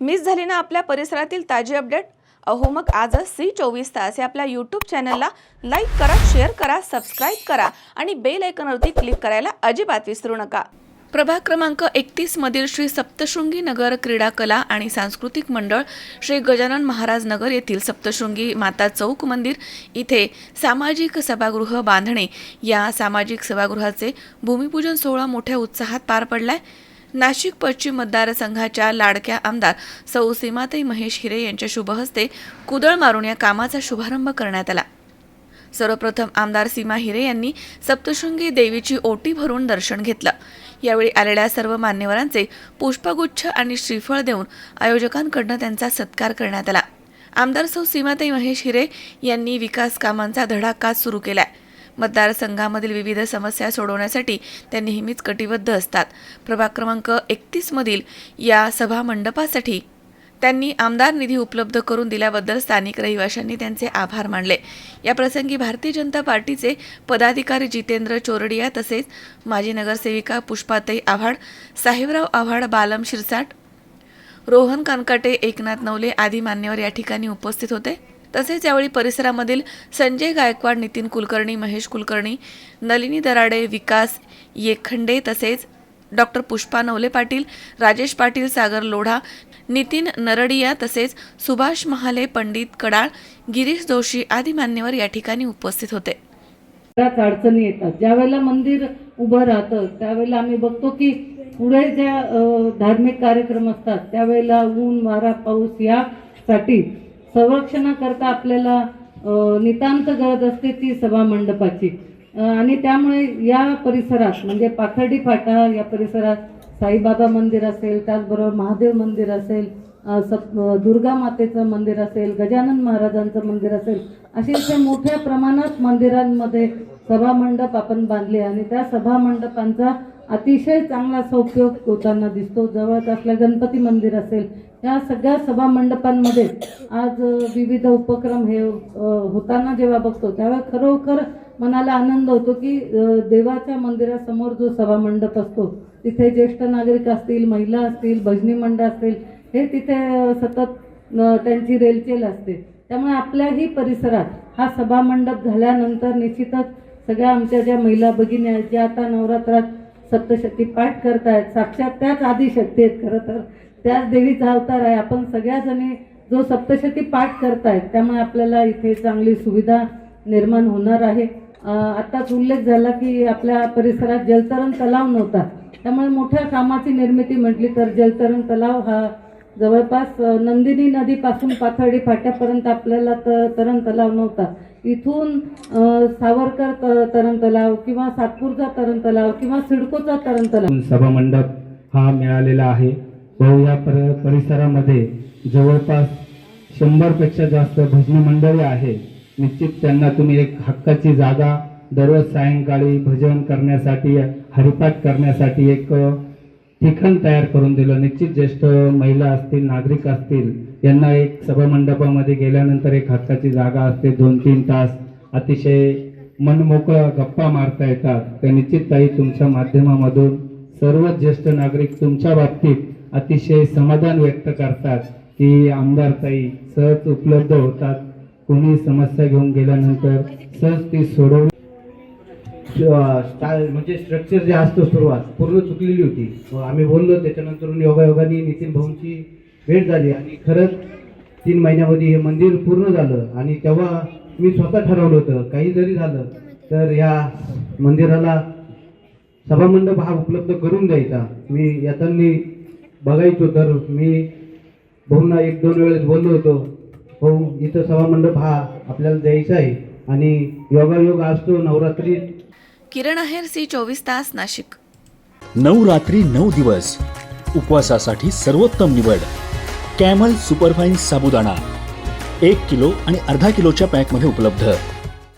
Miss झाली ना आपल्या परिसरातील ताजी अपडेट? अहो मग आजच सी चोवीस तास या आपल्या यूट्यूब चॅनलला लाईक करा शेअर करा सबस्क्राईब करा आणि बेल आयकॉनवरती क्लिक करायला अजिबात विसरू नका. प्रभाग क्रमांक एकतीस मधील श्री सप्तशृंगी नगर क्रीडा कला आणि सांस्कृतिक मंडळ श्री गजानन महाराज नगर येथील सप्तशृंगी माता चौक मंदिर इथे सामाजिक सभागृह बांधणे या सामाजिक सभागृहाचे भूमिपूजन सोहळा मोठ्या उत्साहात पार पडलाय. नाशिक पश्चिम मतदारसंघाच्या लाडक्या आमदार सौ सीमाताई महेश हिरे यांच्या शुभहस्ते कुदळ मारून या कामाचा शुभारंभ करण्यात आला. सर्वप्रथम आमदार सीमा हिरे यांनी सप्तशृंगी देवीची ओटी भरून दर्शन घेतलं. यावेळी आलेल्या सर्व मान्यवरांचे पुष्पगुच्छ आणि श्रीफळ देऊन आयोजकांकडनं त्यांचा सत्कार करण्यात आला. आमदार सौ सीमाताई महेश हिरे यांनी विकास कामांचा धडाका सुरू केलाय. मतदारसंघामधील विविध समस्या सोडवण्यासाठी त्या नेहमीच कटिबद्ध असतात. प्रभाग क्रमांक एकतीसमधील या सभा मंडपासाठी त्यांनी आमदार निधी उपलब्ध करून दिल्याबद्दल स्थानिक रहिवाशांनी त्यांचे आभार मानले. या प्रसंगी भारतीय जनता पार्टीचे पदाधिकारी जितेंद्र चोरडिया तसेच माजी नगरसेविका पुष्पाताई आव्हाड साहेबराव आव्हाड बालम शिरसाट रोहन कानकाटे एकनाथ नवले आदी मान्यवर या ठिकाणी उपस्थित होते. तसेच यावेळी परिसरामधील संजय गायकवाड नितीन कुलकर्णी महेश कुलकर्णी नलिनी दराडे विकास येखंडे तसेच डॉक्टर पुष्पा नवले पाटील राजेश पाटील सागर लोढा नितीन नरडिया तसेच सुभाष महाले पंडित कडाळ गिरीश जोशी आदी मान्यवर या ठिकाणी उपस्थित होते. बऱ्याच अडचणी येतात. ज्या वेळेला मंदिर उभं राहतं त्यावेळेला आम्ही बघतो की पुढे ज्या धार्मिक कार्यक्रम असतात त्यावेळेला ऊन वारा पाऊस यासाठी संरक्षणाकरता आपल्याला नितांत गरज असते ती सभा मंडपाची. आणि त्यामुळे या परिसरात म्हणजे पाथर्डी फाटा या परिसरात साईबाबा मंदिर असेल त्याचबरोबर महादेव मंदिर असेल सप दुर्गा मातेचं मंदिर असेल गजानन महाराजांचं मंदिर असेल असे इथे मोठ्या प्रमाणात मंदिरांमध्ये सभा मंडप आपण बांधले आणि त्या सभा मंडपांचा अतिशय चांगला असा उपयोग होताना दिसतो. जवळच असल्या गणपती मंदिर असेल या सगळ्या सभा मंडपांमध्ये आज विविध उपक्रम हे होताना जेव्हा बघतो तेव्हा खरोखर मनाला आनंद होतो की देवाच्या मंदिरासमोर जो सभा मंडप असतो तिथे ज्येष्ठ नागरिक असतील महिला असतील भजनी मंडळ असतील हे तिथे सतत त्यांची रेलचेल असते. त्यामुळे आपल्याही परिसरात हा सभा मंडप झाल्यानंतर निश्चितच सगळ्या आमच्या ज्या महिला भगिनी आहेत ज्या आता नवरात्रात सप्तशक्ती पाठ करतायत साक्षात त्याच आदिशक्ती आहेत खरं तर. त्याच देवीचा अवतार आहे. आपण सगळ्याजणी जो सप्तशती पाठ करतायत त्यामुळे आपल्याला इथे चांगली सुविधा निर्माण होणार आहे. आत्ताच उल्लेख झाला की आपल्या परिसरात जलतरण तलाव नव्हता. त्यामुळे मोठ्या कामाची निर्मिती म्हटली तर जलतरण तलाव हा जवळपास नंदिनी नदीपासून पाथर्डी फाट्यापर्यंत आपल्याला तर तरण तलाव नव्हता. इथून सावरकर तरण तलाव किंवा सातपूरचा तरण तलाव किंवा सिडकोचा तरण तलाव. सभामंडप हा मिळालेला आहे. व या पर परिसरामध्ये जवळपास शंभरपेक्षा जास्त भजनी मंडळी आहे निश्चित त्यांना तुम्ही एक हक्काची जागा दररोज सायंकाळी भजन करण्यासाठी हरिपाठ करण्यासाठी एक ठिकाण तयार करून दिलं. निश्चित ज्येष्ठ महिला असतील नागरिक असतील यांना एक सभामंडपामध्ये गेल्यानंतर एक हक्काची जागा असते. दोन तीन तास अतिशय मनमोकळं गप्पा मारता येतात. तर निश्चित ताई तुमच्या माध्यमामधून सर्व ज्येष्ठ नागरिक तुमच्या बाबतीत अतिशय समाधान व्यक्त करतात की आमदार ताई सहज उपलब्ध होतात. कोणी समस्या घेऊन गेल्यानंतर सहज ती सोडवून स्टाय म्हणजे स्ट्रक्चर जे असतो सुरुवात पूर्ण चुकलेली होती. आम्ही बोललो त्याच्यानंतर योगायोगाने नितीन भाऊंची भेट झाली आणि खरंच तीन महिन्यामध्ये हे मंदिर पूर्ण झालं आणि तेव्हा मी स्वतः ठरवलं होतं काही जरी झालं तर या मंदिराला सभामंडप हा उपलब्ध करून द्यायचा. मी यातांनी बघायचो तर मी भाऊंना एक दोन वेळेस बोललो होतो भाऊ इथं सभामंडप हा आपल्याला द्यायचा आहे आणि योगायोग असतो नवरात्री किरण आहेर सी चोवीस तास नाशिक. नऊ रात्री नऊ दिवस. उपवासासाठी सर्वोत्तम निवड. Camel superfine sabudana. एक किलो आणि अर्धा किलोच्या पॅकमध्ये उपलब्ध.